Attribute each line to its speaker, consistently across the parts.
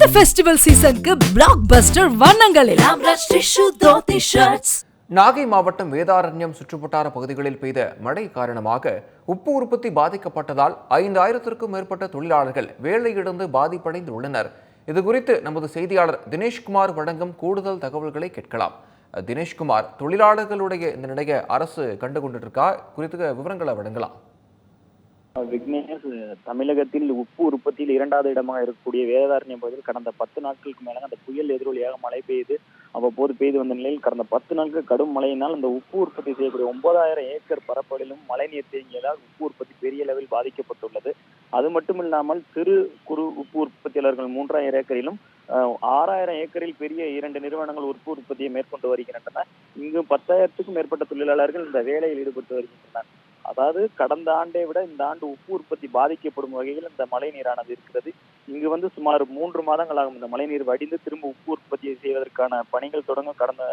Speaker 1: இந்த ஃபெஸ்டிவல் சீசனுக்கு பிளாக் பஸ்டர் வண்ணங்களில்.
Speaker 2: நாகை மாவட்டம் வேதாரண்யம் சுற்றுவட்டார பகுதிகளில் பெய்த மழை காரணமாக உப்பு உற்பத்தி பாதிக்கப்பட்டதால் ஐந்தாயிரத்திற்கும் மேற்பட்ட தொழிலாளர்கள் வேலையிழந்து பாதிப்படைந்து உள்ளனர் இது குறித்து நமது செய்தியாளர் தினேஷ்குமார் வழங்கும் கூடுதல் தகவல்களை கேட்கலாம். தினேஷ்குமார் தொழிலாளர்களுடைய இந்த நிலையை அரசு கண்டு கொண்டுட்டு குறித்து விவரங்களை வழங்கலாம்.
Speaker 3: விக்னேஷ் தமிழகத்தில் உப்பு உற்பத்தியில் இரண்டாவது இடமாக இருக்கக்கூடிய வேதாரண்யம் பகுதியில் கடந்த பத்து நாட்களுக்கு மேலாக அந்த புயல் எதிரொலியாக மழை பெய்து அவ்வப்போது பெய்து வந்த நிலையில் கடந்த பத்து நாட்கள் கடும் மழையினால் அந்த உப்பு உற்பத்தி செய்யக்கூடிய ஒன்பதாயிரம் ஏக்கர் பரப்பளவிலும் மழைநீர் தேங்கியதால் உப்பு உற்பத்தி பெரிய அளவில் பாதிக்கப்பட்டுள்ளது. அது மட்டுமில்லாமல் சிறு குறு உப்பு உற்பத்தியாளர்கள் மூன்றாயிரம் ஏக்கரிலும் ஆறாயிரம் ஏக்கரில் பெரிய இரண்டு நிறுவனங்கள் உப்பு உற்பத்தியை மேற்கொண்டு வருகின்றன. இங்கு பத்தாயிரத்துக்கும் மேற்பட்ட தொழிலாளர்கள் இந்த வேலையில் ஈடுபட்டு வருகின்றனர். அதாவது கடந்த ஆண்டை விட இந்த ஆண்டு உப்பு உற்பத்தி பாதிக்கப்படும் வகையில் இந்த மழை நீரானது இருக்கிறது. இங்கு வந்து சுமார் மூன்று மாதங்களாகும் இந்த மழைநீர் வடிந்து திரும்ப உப்பு உற்பத்தியை செய்வதற்கான பணிகள் தொடங்க கடந்த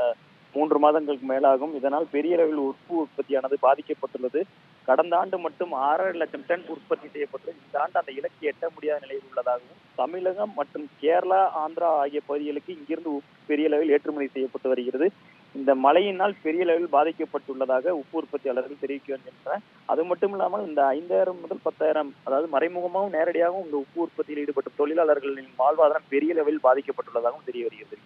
Speaker 3: மூன்று மாதங்களுக்கு மேலாகும். இதனால் பெரிய அளவில் உப்பு உற்பத்தியானது பாதிக்கப்பட்டுள்ளது. கடந்த ஆண்டு மட்டும் ஆறரை லட்சம் டன் உற்பத்தி செய்யப்பட்டுள்ளது இந்த ஆண்டு அந்த இலக்கு எட்ட முடியாத நிலையில் உள்ளதாகவும் தமிழகம் மற்றும் கேரளா ஆந்திரா ஆகிய பகுதிகளுக்கு இங்கிருந்து உப்பு பெரிய அளவில் ஏற்றுமதி செய்யப்பட்டு வருகிறது. இந்த மழையினால் பெரிய அளவில் பாதிக்கப்பட்டுள்ளதாக உப்பு உற்பத்தியாளர்கள் தெரிவிக்க வருகின்றனர் அது மட்டும் இல்லாமல் இந்த ஐந்தாயிரம் முதல் பத்தாயிரம் அதாவது மறைமுகமாகவும் நேரடியாகவும் இந்த உப்பு உற்பத்தியில் ஈடுபட்ட தொழிலாளர்களின் வாழ்வாதாரம் பெரிய அளவில் பாதிக்கப்பட்டுள்ளதாகவும் தெரிய வருகிறது.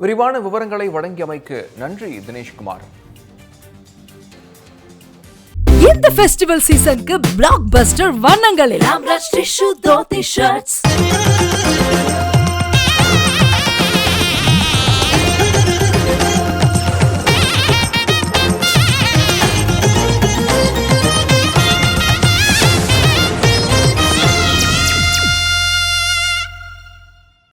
Speaker 2: விரிவான விவரங்களை வழங்கியமைக்கு நன்றி தினேஷ்குமார்.
Speaker 1: இந்த ஃபெஸ்டிவல் சீசனுக்கு பிளாக் பஸ்டர் வண்ணங்களில் ஆம்ரஷ் டிஷ்யூ தோத்தி ஷர்ட்ஸ்